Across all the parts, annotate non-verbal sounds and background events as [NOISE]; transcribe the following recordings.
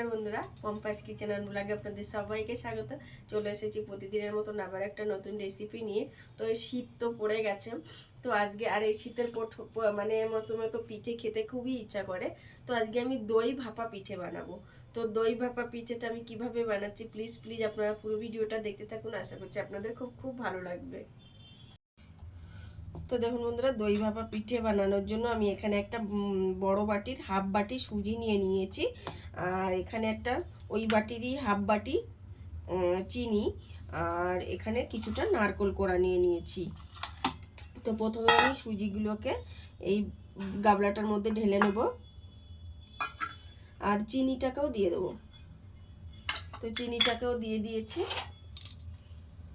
নমস্কার বন্ধুরা, পম্পাস kitchen and ব্লগে আপনাদের সবাইকে স্বাগত। চলে এসেছি প্রতিদিনের মতন আবার একটা নতুন রেসিপি নিয়ে। তো শীত তো পড়ে গেছে, তো আজকে আর এই শীতের মানে মৌসুমে তো পিঠে খেতে খুবই ইচ্ছা করে। তো আজকে আমি দই ভাপা পিঠে বানাবো। তো দই ভাপা পিঠেটা আমি কীভাবে বানাচ্ছি প্লিজ প্লিজ আপনারা পুরো ভিডিওটা দেখতে থাকুন, আশা করছি আপনাদের খুব খুব ভালো লাগবে। তো দেখুন বন্ধুরা, দই ভাপা পিঠে বানানোর জন্য আমি এখানে একটা বড় বাটির হাফ বাটি সুজি নিয়ে নিয়েছি। আর এখানে একটা ওই বাটিরই হাফ বাটি চিনি, আর এখানে কিছুটা নারকোল কোড়া নিয়ে নিয়েছি। তো প্রথমে আমি সুজিগুলোকে এই গাবলাটার মধ্যে ঢেলে নেব। আর চিনিটাকেও দিয়ে দেবো। তো চিনিটাকেও দিয়ে দিয়েছি।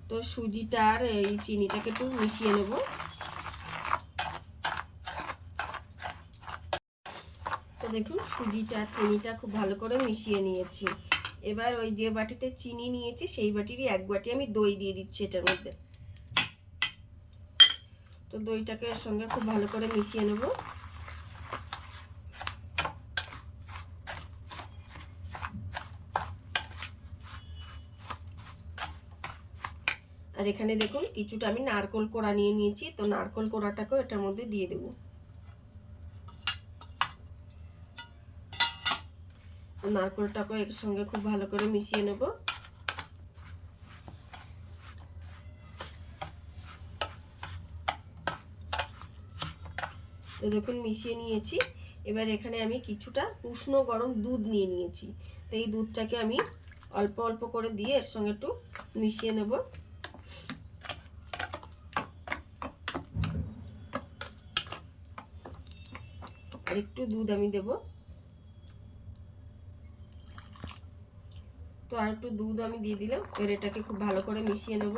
তো সুজিটা আর এই চিনিটাকে একটু মিশিয়ে নেব। দেখুন সুজিটা, চিনিটা খুব ভালো করে মিশিয়ে নিয়েছি। এবার ওই যে বাটিতে চিনি নিয়েছি, সেই বাটিরই এক বাটি আমি দই দিয়ে দিচ্ছি এটার মধ্যে। তো দইটাকে এর সঙ্গে খুব ভালো করে মিশিয়ে নেব। আর এখানে দেখুন, কিছুটা আমি নারকোল কোড়া নিয়ে নিয়েছি, তো নারকোল কোড়াটাকেও এটার মধ্যে দিয়ে দেবো। নারকোলটাকে এর সঙ্গে খুব ভালো করে মিশিয়ে নেব। তো দেখুন, মিশিয়ে নিয়েছি। এবার এখানে আমি কিছুটা উষ্ণ গরম দুধ নিয়ে নিয়েছি। তো এই দুধটাকে আমি অল্প অল্প করে দিয়ে এর সঙ্গে একটু মিশিয়ে নেব। আর একটু দুধ আমি দেবো। তো আর একটু দুধ আমি দিয়ে দিলাম, এবার এটাকে খুব ভালো করে মিশিয়ে নেব।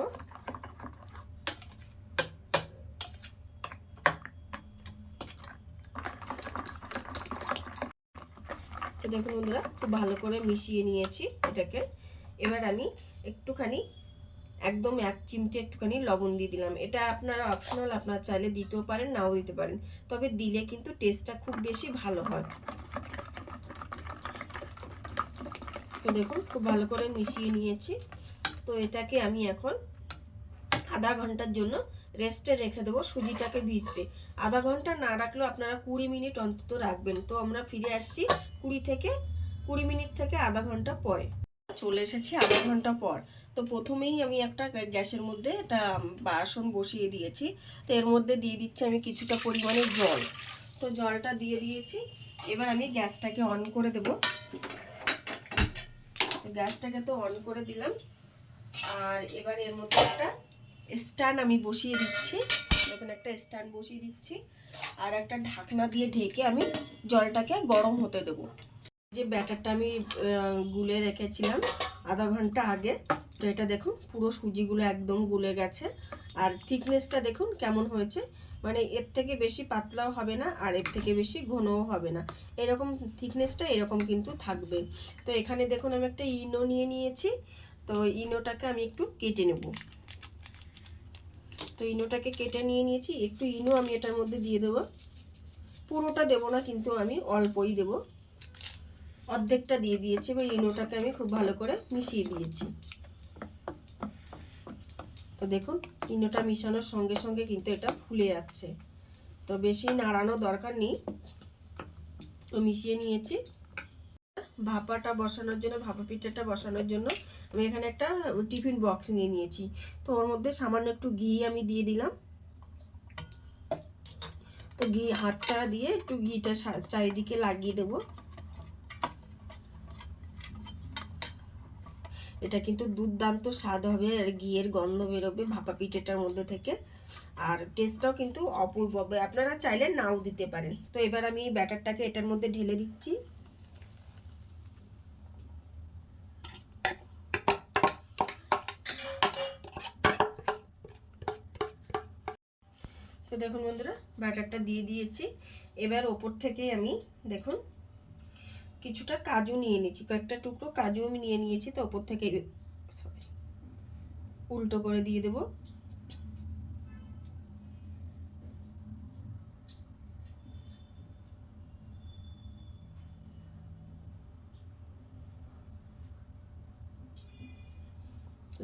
তো দেখুন বন্ধুরা, খুব ভালো করে মিশিয়ে নিয়েছি এটাকে। এবার আমি একটুখানি, একদম এক চিমটে একটুখানি লবণ দিয়ে দিলাম। এটা আপনারা অপশনাল আপনারা চাইলে দিতেও পারেন, নাও দিতে পারেন। তবে দিলে কিন্তু টেস্টটা খুব বেশি ভালো হয়। তো দেখুন, খুব ভালো করে মিশিয়ে নিয়েছি। তো এটাকে আমি এখন আধা ঘণ্টার জন্য রেস্টে রেখে দেবো সুজিটাকে ভিজতে। আধা ঘণ্টা না রাখলেও আপনারা কুড়ি মিনিট অন্তত রাখবেন। তো আমরা ফিরে আসছি কুড়ি থেকে, কুড়ি মিনিট থেকে আধা ঘণ্টা পরে। চলে এসেছি আধা ঘণ্টা পর। তো প্রথমেই আমি একটা গ্যাসের মধ্যে একটা বাসন বসিয়ে দিয়েছি। তো এর মধ্যে দিয়ে দিচ্ছি আমি কিছুটা পরিমাণে জল। তো জলটা দিয়ে দিয়েছি। এবার আমি গ্যাসটাকে অন করে দেবো। গ্যাসটাকে তো অন করে দিলাম। আর এবার এর মধ্যে একটা স্ট্যান্ড আমি বসিয়ে দিচ্ছি। দেখুন, একটা স্ট্যান্ড বসিয়ে দিচ্ছি। আর একটা ঢাকনা দিয়ে ঢেকে আমি জলটাকে গরম হতে দেবো। যে ব্যাটারটা আমি গুলে রেখেছিলাম আধা ঘণ্টা আগে, তো এটা দেখুন, পুরো সুজিগুলো একদম গুলে গেছে। আর থিকনেসটা দেখুন কেমন হয়েছে। মানে এর থেকে বেশি পাতলাও হবে না আর এর থেকে বেশি ঘনও হবে না। এরকম থিকনেসটা এরকম কিন্তু থাকবে। তো এখানে দেখুন, আমি একটা ইনো নিয়ে নিয়েছি। তো ইনোটাকে আমি একটু কেটে নেব। তো ইনোটাকে কেটে নিয়ে নিয়েছি। একটু ইনো আমি এটার মধ্যে দিয়ে দেবো। পুরোটা দেব না, কিন্তু আমি অল্পই দেব। অর্ধেকটা দিয়ে দিয়েছি। এবার ইনোটাকে আমি খুব ভালো করে মিশিয়ে দিয়েছি। তো দেখুন ইনোটা মিশানোর সঙ্গে সঙ্গে কিন্তু এটা ফুলে যাচ্ছে। তো বেশি নাড়ানো দরকার নেই। তো মিশিয়ে নিয়েছি। ভাপাটা বসানোর জন্য, ভাপা পিঠাটা বসানোর জন্য আমি এখানে একটা টিফিন বক্স নিয়ে নিয়েছি। তো ওর মধ্যে সামান্য একটু ঘি আমি দিয়ে দিলাম। তো ঘি, হাতটা দিয়ে একটু ঘিটা চারিদিকে লাগিয়ে দেব। এটা কিন্তু দুর্দান্ত স্বাদ হবে আর ঘিয়ের গন্ধ বেরোবে ভাপা পিঠেটার মধ্যে থেকে। আর টেস্টটাও কিন্তু অপূর্ব হবে। আপনারা চাইলে নাও দিতে পারেন। তো এবার আমি এই ব্যাটারটাকে এটার মধ্যে ঢেলে দিচ্ছি। তো দেখুন বন্ধুরা, ব্যাটারটা দিয়ে দিয়েছি। এবার ওপর থেকে আমি, দেখুন কিছুটা কাজু নিয়ে নিয়েছি, কয়েকটা টুকরো কাজু আমি নিয়ে নিয়েছি তো, ওপর থেকে উল্টো করে দিয়ে দেব।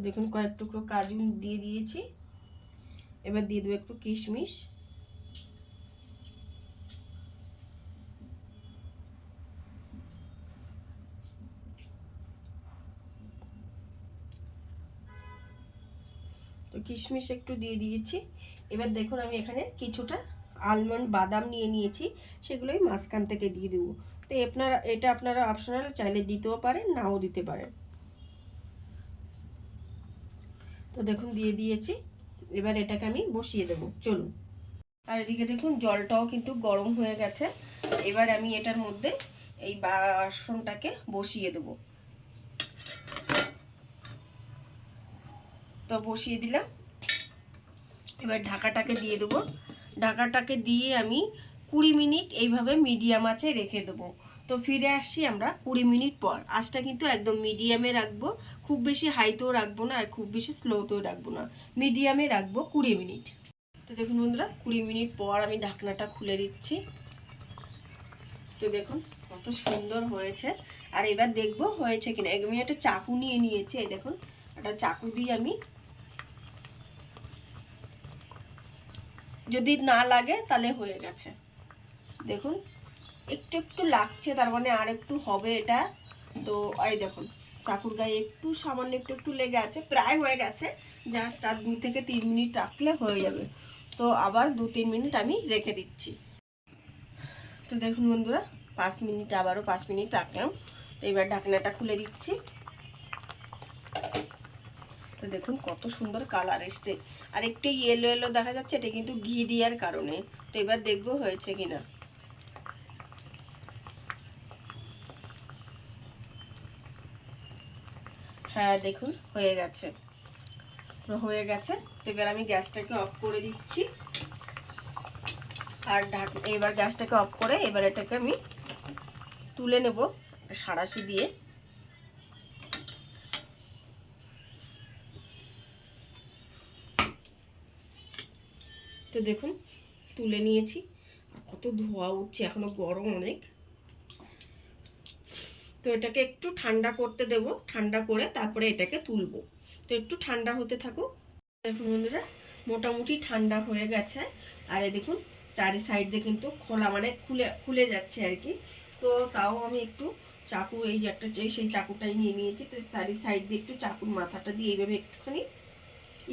দেখুন কয়েক টুকরো কাজু দিয়ে দিয়েছি, এবার দিয়ে দেবো একটু কিশমিশ। কিশমিশ একটু দিয়ে দিয়েছি। এবার দেখুন আমি এখানে কিছুটা আলমন্ড বাদাম নিয়ে নিয়েছি, সেগুলোই মাঝখান থেকে দিয়ে দেবো। তো আপনারা, এটা আপনারা অপশনাল চাইলে দিতেও পারেন, নাও দিতে পারেন। তো দেখুন দিয়ে দিয়েছি, এবার এটাকে আমি বসিয়ে দেবো। চলুন। আর এদিকে দেখুন জলটাও কিন্তু গরম হয়ে গেছে। এবার আমি এটার মধ্যে এই বাসনটাকে বসিয়ে দেবো। তো বসিয়ে দিলাম। এবার ঢাকাটাকে দিয়ে দেবো। ঢাকাটাকে দিয়ে আমি কুড়ি মিনিট এইভাবে মিডিয়াম আছে রেখে দেবো। তো ফিরে আসছি আমরা কুড়ি মিনিট পর। আঁচটা কিন্তু একদম মিডিয়ামে রাখব। খুব বেশি হাইতেও রাখব না আর খুব বেশি স্লোতেও রাখব না। মিডিয়ামে রাখব কুড়ি মিনিট। তো দেখুন বন্ধুরা, কুড়ি মিনিট পর আমি ঢাকনাটা খুলে দিচ্ছি। তো দেখুন কত সুন্দর হয়েছে। আর এবার দেখব হয়েছে কিনা। আমি একটা চাকু নিয়ে নিয়েছি, এই দেখুন। একটা চাকু দিয়ে আমি যদি না লাগে তাহলে হয়ে গেছে। দেখুন, একটু একটু লাগছে, তার মানে আর একটু হবে এটা। তো এই দেখুন, চাকুর গায়ে একটু সামান্য একটু একটু লেগে আছে, প্রায় হয়ে গেছে। জাস্ট আর দু থেকে তিন মিনিট রাখলে হয়ে যাবে। তো আবার দু তিন মিনিট আমি রেখে দিচ্ছি। তো দেখুন বন্ধুরা, পাঁচ মিনিট, আবারও পাঁচ মিনিট রাখলাম। তো এবার ঢাকনাটা খুলে দিচ্ছি। তো দেখুন কত সুন্দর কালার এসছে। আর একটু ইয়েলো ইয়েলো দেখা যাচ্ছে, এটা কিন্তু ঘি দেওয়ার কারণে। তো এবার দেখব হয়েছে কিনা। হ্যাঁ দেখুন, হয়ে গেছে। তো হয়ে গেছে। তো এবার আমি গ্যাসটাকে অফ করে দিচ্ছি। আর ঢাক, এবার গ্যাসটাকে অফ করে এবার এটাকে আমি তুলে নেব সাঁড়াশি দিয়ে। তো দেখুন, তুলে নিয়েছি। আর কত ধোয়া উঠছে, এখনও গরম অনেক। তো এটাকে একটু ঠান্ডা করতে দেব, ঠান্ডা করে তারপরে এটাকে তুলবো। তো একটু ঠান্ডা হতে থাকুক। দেখুন বন্ধুরা, মোটামুটি ঠান্ডা হয়ে গেছে। আর দেখুন, চারি সাইড দিয়ে কিন্তু খোলা মানে খুলে খুলে যাচ্ছে আর কি। তো তাও আমি একটু চাকু, এই যে একটা সেই চাকুটাই নিয়ে নিয়েছি। তো চারি সাইড দিয়ে একটু চাকুর মাথাটা দিয়ে এইভাবে একটুখানি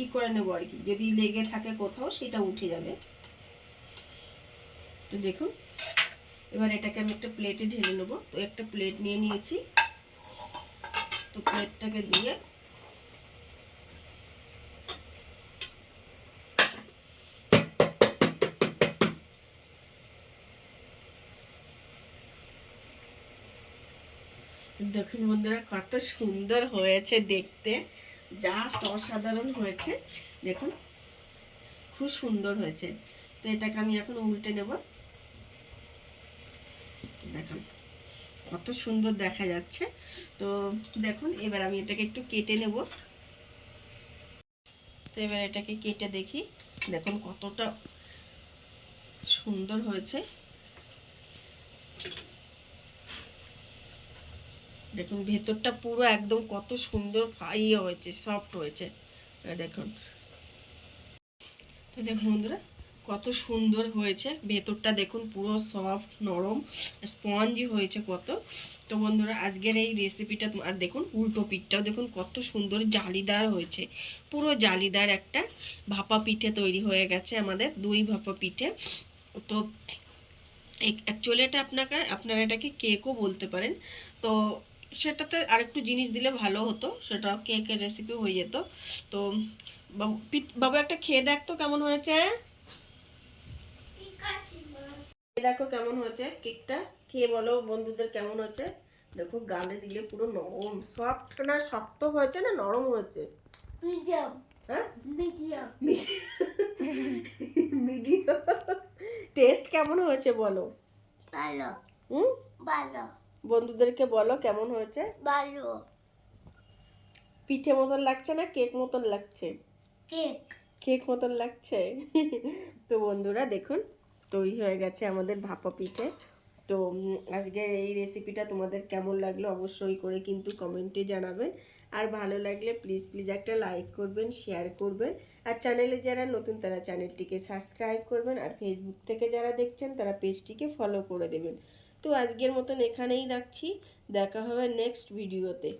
ই করে নেব আর কি। যদি লেগে থাকে কোথাও, সেটা উঠে যাবে। তো দেখুন, এবার এটাকে আমি একটা প্লেটে ঢেলে নেব। তো একটা প্লেট নিয়ে নিয়েছি। তো প্লেটটাকে দিয়ে দেখুন বন্ধুরা, কত সুন্দর হয়েছে দেখতে। জাস্ট অসাধারণ হয়েছে, দেখুন, খুব সুন্দর হয়েছে। তো এটাকে আমি এখন উল্টে নেব। দেখুন, কত সুন্দর দেখা যাচ্ছে। তো দেখুন, এবার আমি এটাকে একটু কেটে নেব। তো এবার এটাকে কেটে দেখি। দেখুন, কতটা সুন্দর হয়েছে। দেখুন, ভেতরটা পুরো একদম কত সুন্দর ইয়ে হয়েছে সফট হয়েছে। দেখুন। তো দেখুন বন্ধুরা, কত সুন্দর হয়েছে। ভেতরটা দেখুন পুরো সফট নরম স্পঞ্জি হয়েছে কত। তো বন্ধুরা, আজকের এই রেসিপিটা আর দেখুন, উল্টো পিঠটাও দেখুন কত সুন্দর জালিদার হয়েছে। পুরো জালিদার একটা ভাপা পিঠে তৈরি হয়ে গেছে আমাদের, দুই ভাপা পিঠে। তো অ্যাকচুয়ালি এটা আপনাকে, আপনারা এটাকে কেকও বলতে পারেন। তো সেটাতে আরেকটু জিনিস দিলে ভালো হতো। সেটা কেকের রেসিপি হয়ে যেত। তো বাবু একটা খেয়ে দেখ তো কেমন হয়েছে। দেখো কেমন হয়েছে কেকটা খেয়ে বলো বন্ধুদের কেমন হয়েছে। দেখো গালে দিলে পুরো নরম সফট না শক্ত হয়েছে না নরম হয়েছে? মিডিয়াম হ্যাঁ? মিডিয়াম মিডিয়াম টেস্ট কেমন হয়েছে বলো। ভালো। হুম? ভালো। বন্ধুদেরকে বলো কেমন হয়েছে? ভালো। পিঠে মতন লাগছে না কেক মতন লাগছে? কেক। কেক মতন লাগছে? [LAUGHS] তো বন্ধুরা দেখুন তৈরি হয়ে গেছে আমাদের ভাপা পিঠে। তো আজকের এই রেসিপিটা তোমাদের কেমন লাগল অবশ্যই করে কিন্তু কমেন্টে জানাবেন আর ভালো লাগলে প্লিজ প্লিজ একটা লাইক করবেন শেয়ার করবেন। আর চ্যানেলে যারা নতুন তারা চ্যানেলটিকে সাবস্ক্রাইব করবেন। আর ফেসবুক থেকে যারা দেখছেন তারা পেজটিকে ফলো করে দেবেন। তো আজকের মতন এখানেই রাখছি। দেখা হবে নেক্সট ভিডিওতে